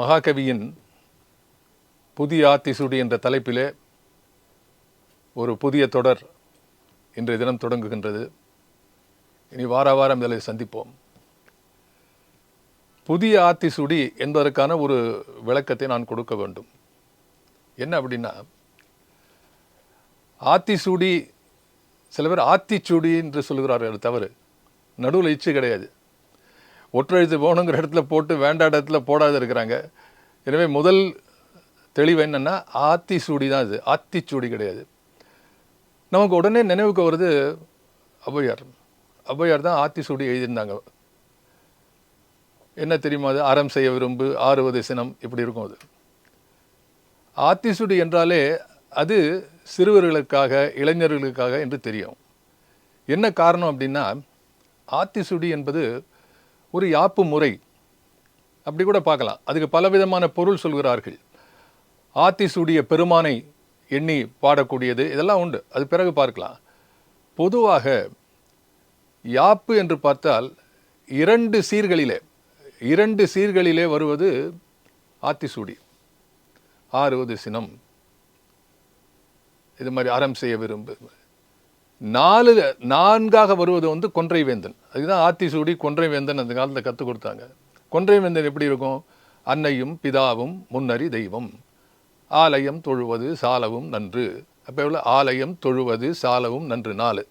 மகாகவியின் புதிய ஆத்திசூடி என்ற தலைப்பிலே ஒரு புதிய தொடர் இன்றைய தினம் தொடங்குகின்றது. இனி வார வாரம் இதில் சந்திப்போம். புதிய ஆத்திசூடி என்பதற்கான ஒரு விளக்கத்தை நான் கொடுக்க வேண்டும். என்ன அப்படின்னா ஆத்திசூடி சில பேர் ஆத்திச்சூடி என்று சொல்கிறார்கள். தவறு. நடுவில் இச்சு கிடையாது. ஒற்றெழுத்து போகணுங்கிற இடத்துல போட்டு வேண்டாத இடத்துல போடாத இருக்கிறாங்க. எனவே முதல் தெளிவு என்னென்னா ஆத்திசூடி தான் இது. ஆத்திச்சூடி கிடையாது. நமக்கு உடனே நினைவுக்கு வருது ஔவையார் ஔவையார் தான் ஆத்திசூடி எழுதியிருந்தாங்க. என்ன தெரியுமா அது? அறம் செய்ய விரும்பு ஆறுவது சினம் இப்படி இருக்கும் அது. ஆத்திசூடி என்றாலே அது சிறுவர்களுக்காக இளைஞர்களுக்காக என்று தெரியும். என்ன காரணம் அப்படின்னா ஆத்திசுடி என்பது ஒரு யாப்பு முறை. அப்படி கூட பார்க்கலாம். அதுக்கு பலவிதமான பொருள் சொல்கிறார்கள். ஆத்தி சூடிய பெருமானை எண்ணி பாடக்கூடியது இதெல்லாம் உண்டு. அது பிறகு பார்க்கலாம். பொதுவாக யாப்பு என்று பார்த்தால் இரண்டு சீர்களிலே இரண்டு சீர்களிலே வருவது ஆத்திசூடி ஆறுவது சினம் இது மாதிரி அறம் செய்ய விரும்பு நாலு நான்காக வருவது வந்து கொன்றை வேந்தன். அதுதான் ஆத்திசூடி கொன்றை வேந்தன் அந்த காலத்தில் கற்றுக் கொடுத்தாங்க. கொன்றை வேந்தன் எப்படி இருக்கும்? அன்னையும் பிதாவும் முன்னறி தெய்வம். ஆலயம் தொழுவது சாலவும் நன்று. அப்போ எவ்வளோ ஆலயம் தொழுவது சாலவும் நன்று நாலு.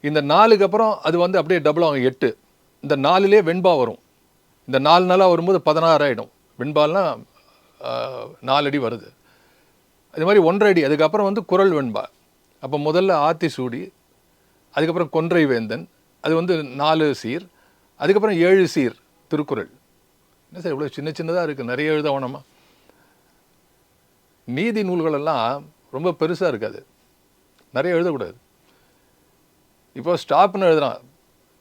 இந்த நாலுக்கு அப்புறம் அது வந்து அப்படியே டபுள் ஆகும் எட்டு. இந்த நாலுலேயே வெண்பா வரும். இந்த நாலு நாளாக வரும்போது பதினாறு ஆகிடும் வெண்பால்னால் நாலடி வருது. அது மாதிரி ஒன்றரை அடி. அதுக்கப்புறம் வந்து குரல் வெண்பா. அப்போ முதல்ல ஆத்திசூடி அதுக்கப்புறம் கொன்றை வேந்தன் அது வந்து நாலு சீர் அதுக்கப்புறம் ஏழு சீர் திருக்குறள். என்ன சார் இவ்வளோ சின்ன சின்னதாக இருக்குது நிறைய எழுத நீதி நூல்களெல்லாம் ரொம்ப பெருசாக இருக்காது. நிறைய எழுதக்கூடாது. இப்போ ஸ்டாப்னு எழுதுகிறான்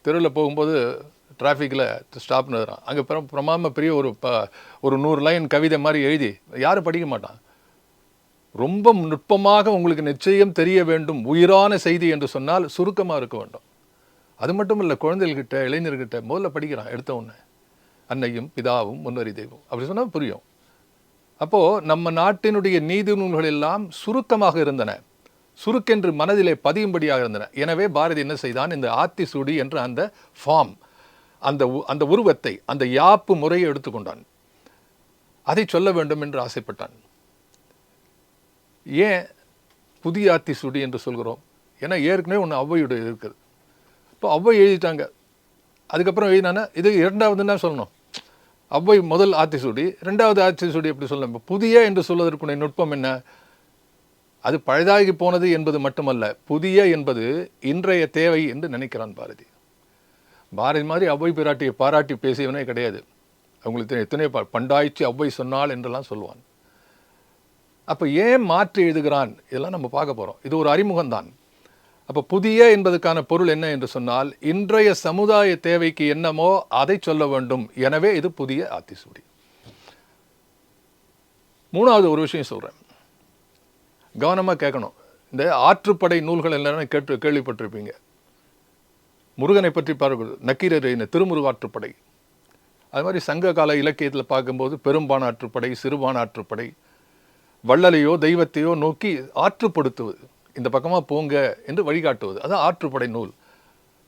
தெருவில் போகும்போது டிராஃபிக்கில் ஸ்டாப்னு எழுதுறான். அங்கே பிர பிரமாம பெரிய ஒரு ப ஒரு நூறு லைன் கவிதை மாதிரி எழுதி யாரும் படிக்க மாட்டான். ரொம்ப நுட்பமாக உங்களுக்கு நிச்சயம் தெரிய வேண்டும். உயிரான செய்தி என்று சொன்னால் சுருக்கமாக இருக்க வேண்டும். அது மட்டும் இல்லை குழந்தைகள்கிட்ட இளைஞர்கிட்ட முதல்ல படிக்கிறான் எடுத்த உடனே. அன்னையும் பிதாவும் முன்னறி தெய்வம். அப்படி சொன்னால் புரியும். அப்போது நம்ம நாட்டினுடைய நீதி நூல்கள் எல்லாம் சுருக்கமாக இருந்தன. சுருக்கென்று மனதிலே பதியும்படியாக இருந்தன. எனவே பாரதி என்ன செய்தான்? இந்த ஆத்திசூடி என்ற அந்த ஃபார்ம் அந்த அந்த உருவத்தை அந்த யாப்பு முறையை எடுத்துக்கொண்டான். அதை சொல்ல வேண்டும் என்று ஆசைப்பட்டான். ஏன் புதிய ஆத்திசூடி என்று சொல்கிறோம்? ஏன்னா ஏற்கனவே ஒன்று ஔவையுடைய இருக்குது. இப்போ ஔவை எழுதிட்டாங்க. அதுக்கப்புறம் எழுதினானா இது இரண்டாவதுன்னு தான் சொல்லணும். ஔவை முதல் ஆத்திசூடி ரெண்டாவது ஆத்திசூடி எப்படி சொல்லணும்? இப்போ புதிய என்று சொல்வதற்குடைய நுட்பம் என்ன? அது பழுதாகி போனது என்பது மட்டுமல்ல புதிய என்பது இன்றைய தேவை என்று நினைக்கிறான் பாரதி. பாரதி மாதிரி ஔவை பிராட்டியை பாராட்டி பேசியவனே கிடையாது. அவங்களுக்கு எத்தனை பண்டாய்ச்சி ஔவை சொன்னால் என்றெல்லாம் சொல்லுவான். அப்போ ஏன் மாற்றி எழுதுகிறான்? இதெல்லாம் நம்ம பார்க்க போகிறோம் இது ஒரு அறிமுகம்தான். அப்போ புதிய என்பதற்கான பொருள் என்ன என்று சொன்னால் இன்றைய சமுதாய தேவைக்கு என்னமோ அதை சொல்ல வேண்டும். எனவே இது புதிய ஆத்திசூடி. மூணாவது ஒரு விஷயம் சொல்கிறேன் கவனமாக கேட்கணும். இந்த ஆற்றுப்படை நூல்கள் என்னென்ன கேட்டு கேள்விப்பட்டிருப்பீங்க. முருகனை பற்றி பார்க்கிறது நக்கீரர் திருமுருகாற்றுப்படை அது மாதிரி சங்க கால இலக்கியத்தில் பார்க்கும்போது பெரும்பான் ஆற்றுப்படை சிறுபான ஆற்றுப்படை வள்ளலையோ தெய்வத்தையோ நோக்கி ஆற்றுப்படுத்துவது. இந்த பக்கமாக போங்க என்று வழிகாட்டுவது. அது ஆற்றுப்படை நூல்.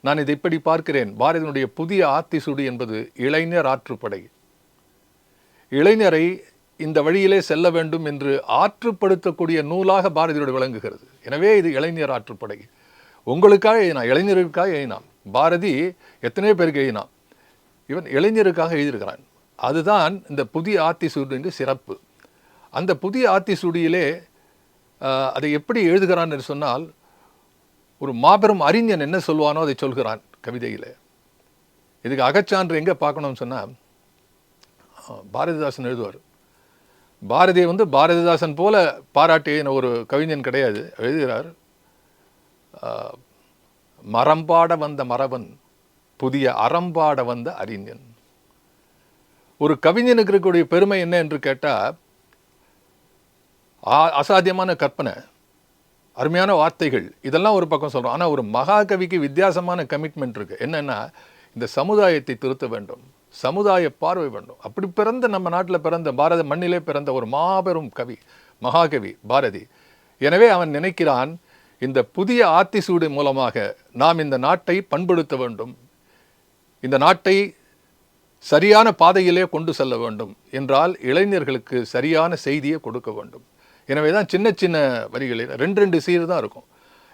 நான் இதை இப்படி பார்க்கிறேன். பாரதியினுடைய புதிய ஆத்திசூடி என்பது இளைஞர் ஆற்றுப்படை. இளைஞரை இந்த வழியிலே செல்ல வேண்டும் என்று ஆற்றுப்படுத்தக்கூடிய நூலாக பாரதியோடு விளங்குகிறது. எனவே இது இளைஞர் ஆற்றுப்படை. உங்களுக்காக எழுதினான் இளைஞர்களுக்காக எழுதினான் பாரதி எத்தனையோ பேருக்கு எழுதினான் இவன் இளைஞருக்காக எழுதியிருக்கிறான். அதுதான் இந்த புதிய ஆத்திசூடியின் சிறப்பு. அந்த புதிய ஆத்திசூடியிலே அதை எப்படி எழுதுகிறான் என்று சொன்னால் ஒரு மாபெரும் அறிஞன் என்ன சொல்வானோ அதை சொல்கிறான் கவிதையில். இதுக்கு அகச்சான்று எங்கே பார்க்கணும்னு சொன்னால் பாரதிதாசன் எழுதுவார். பாரதியை வந்து பாரதிதாசன் போல பாராட்டி ஒரு கவிஞன் கிடையாது எழுதுகிறார். மரம்பாட வந்த மரவன் புதிய அறம்பாட வந்த அறிஞன். ஒரு கவிஞனுக்கு இருக்கக்கூடிய பெருமை என்ன என்று கேட்டால் அசாத்தியமான கற்பனை அருமையான வார்த்தைகள் இதெல்லாம் ஒரு பக்கம் சொல்கிறோம் ஆனால் ஒரு மகாகவிக்கு வித்தியாசமான கமிட்மெண்ட் இருக்குது என்னென்னா இந்த சமுதாயத்தை திருத்த வேண்டும். சமுதாய பார்வை வேண்டும். அப்படி பிறந்த நம்ம நாட்டில் பிறந்த பாரத மண்ணிலே பிறந்த ஒரு மாபெரும் கவி மகாகவி பாரதி. எனவே அவன் நினைக்கிறான் இந்த புதிய ஆத்திசூடு மூலமாக நாம் இந்த நாட்டை பண்படுத்த வேண்டும். இந்த நாட்டை சரியான பாதையிலே கொண்டு செல்ல வேண்டும். என்றால் இளைஞர்களுக்கு சரியான செய்தியை கொடுக்க வேண்டும். எனவே தான் சின்ன சின்ன வரிகளில் ரெண்டு ரெண்டு சீர் தான் இருக்கும்.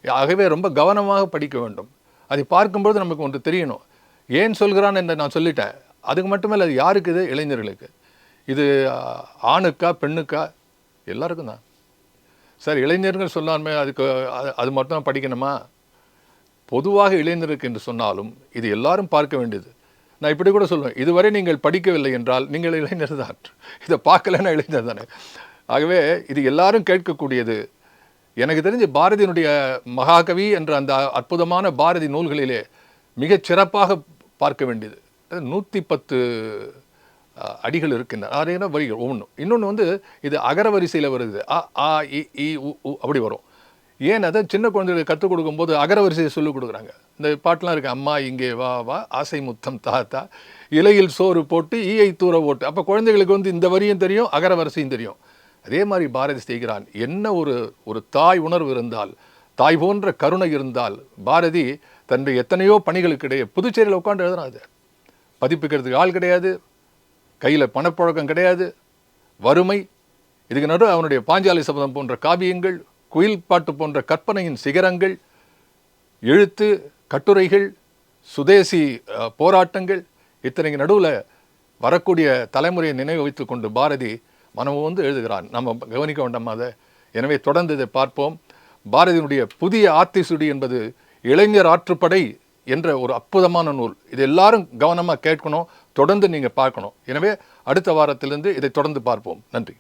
ஆகவே ரொம்ப கவனமாக படிக்க வேண்டும். அதை பார்க்கும்போது நமக்கு ஒன்று தெரியணும். ஏன் சொல்கிறான் என்று நான் சொல்லிட்டேன். அதுக்கு மட்டுமே அது யாருக்கு இது? இளைஞர்களுக்கு. இது ஆணுக்கா பெண்ணுக்கா? எல்லாருக்கும் தான். சார் இளைஞர்கள் சொன்னாலுமே அதுக்கு அது- அது மட்டும் தான் படிக்கணுமா? பொதுவாக இளைஞருக்கு என்று சொன்னாலும் இது எல்லாரும் பார்க்க வேண்டியது. நான் இப்படி கூட சொல்லுவேன் இதுவரை நீங்கள் படிக்கவில்லை என்றால் நீங்கள் இளைஞர் தான். இதை பார்க்கலன்னா இளைஞர் தானே. ஆகவே இது எல்லாரும் கேட்கக்கூடியது. எனக்கு தெரிஞ்சு பாரதியினுடைய மகாகவி என்ற அந்த அற்புதமான பாரதி நூல்களிலே மிகச் சிறப்பாக பார்க்க வேண்டியது. நூற்றி பத்து அடிகள் இருக்கின்றன. அதே வரிகள் ஒன்று இன்னொன்று வந்து இது அகர வரிசையில் வருது. அ ஆ இ இ உ உ அப்படி வரும். ஏன் அதை சின்ன குழந்தைகளுக்கு கற்றுக் கொடுக்கும்போது அகர வரிசையை சொல்லிக் கொடுக்குறாங்க. இந்த பாட்டெலாம் இருக்குது அம்மா இங்கே வா வா ஆசை முத்தம் தாத்தா இலையில் சோறு போட்டு ஈயை தூர ஓட்டு. அப்போ குழந்தைகளுக்கு வந்து இந்த வரியும் தெரியும் அகர வரிசையும் தெரியும். அதே மாதிரி பாரதி செய்கிறான். என்ன ஒரு ஒரு தாய் உணர்வு இருந்தால் தாய் போன்ற கருணை இருந்தால் பாரதி தன்னுடைய எத்தனையோ பணிகளுக்கிடையே புதுச்சேரியில் உட்காந்து எழுதுறான் அதை பதிப்பிக்கிறதுக்கு ஆள் கிடையாது கையில் பணப்புழக்கம் கிடையாது வறுமை இதுக்கு நடுவு அவனுடைய பாஞ்சாலி சபதம் போன்ற காவியங்கள் குயில் பாட்டு போன்ற கற்பனையின் சிகரங்கள் எழுத்து கட்டுரைகள் சுதேசி போராட்டங்கள் இத்தனைக்கு நடுவில் வரக்கூடிய தலைமுறையை நினைவு வைத்து கொண்டு பாரதி மனம் வந்து எழுதுகிறான். நம்ம கவனிக்க வேண்டாம் அதை. எனவே தொடர்ந்து இதை பார்ப்போம். பாரதியினுடைய புதிய ஆத்திசுடி என்பது இளைஞர் ஆற்றுப்படை என்ற ஒரு அற்புதமான நூல். இது எல்லாரும் கவனமாக கேட்கணும். தொடர்ந்து நீங்கள் பார்க்கணும். எனவே அடுத்த வாரத்திலிருந்து இதை தொடர்ந்து பார்ப்போம். நன்றி.